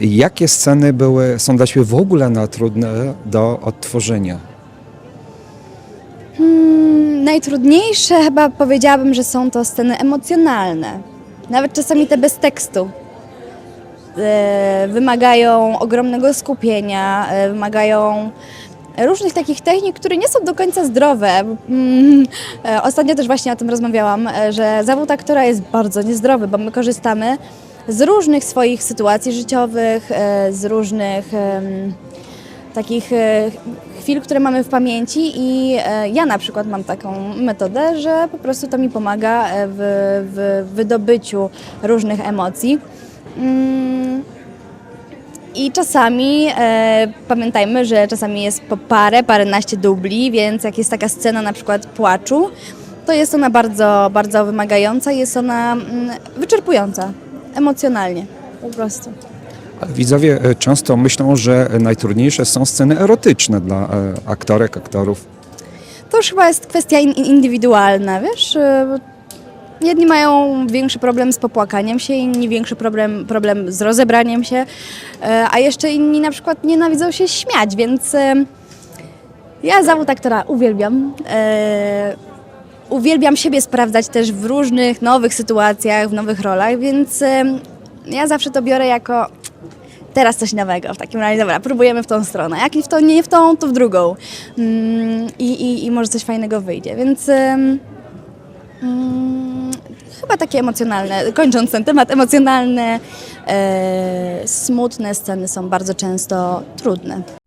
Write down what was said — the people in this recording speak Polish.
Jakie sceny były, są dla Ciebie w ogóle na trudne do odtworzenia? Mm, Najtrudniejsze chyba powiedziałabym, że są to sceny emocjonalne. Nawet czasami te bez tekstu. E, Wymagają ogromnego skupienia, e, wymagają różnych takich technik, które nie są do końca zdrowe. Mm, e, Ostatnio też właśnie o tym rozmawiałam, e, że zawód aktora jest bardzo niezdrowy, bo my korzystamy z różnych swoich sytuacji życiowych, e, z różnych takich e, chwil, które mamy w pamięci i e, ja na przykład mam taką metodę, że po prostu to mi pomaga w, w wydobyciu różnych emocji. Mm, I czasami e, pamiętajmy, że czasami jest po parę, paręnaście dubli, więc jak jest taka scena na przykład płaczu, to jest ona bardzo, bardzo wymagająca, jest ona mm, wyczerpująca emocjonalnie po prostu. Widzowie e, często myślą, że najtrudniejsze są sceny erotyczne dla e, aktorek, aktorów. To już chyba jest kwestia in- indywidualna, wiesz? bo Jedni mają większy problem z popłakaniem się, inni większy problem, problem z rozebraniem się, a jeszcze inni na przykład nienawidzą się śmiać, więc ja zawód aktora uwielbiam. Uwielbiam siebie sprawdzać też w różnych nowych sytuacjach, w nowych rolach, więc ja zawsze to biorę jako teraz coś nowego. W takim razie, dobra, próbujemy w tą stronę. Jak i w tą, nie w tą, to w drugą. Mm, i, i, I może coś fajnego wyjdzie. Więc mm, chyba takie emocjonalne, kończąc ten temat, emocjonalne, e, smutne sceny są bardzo często trudne.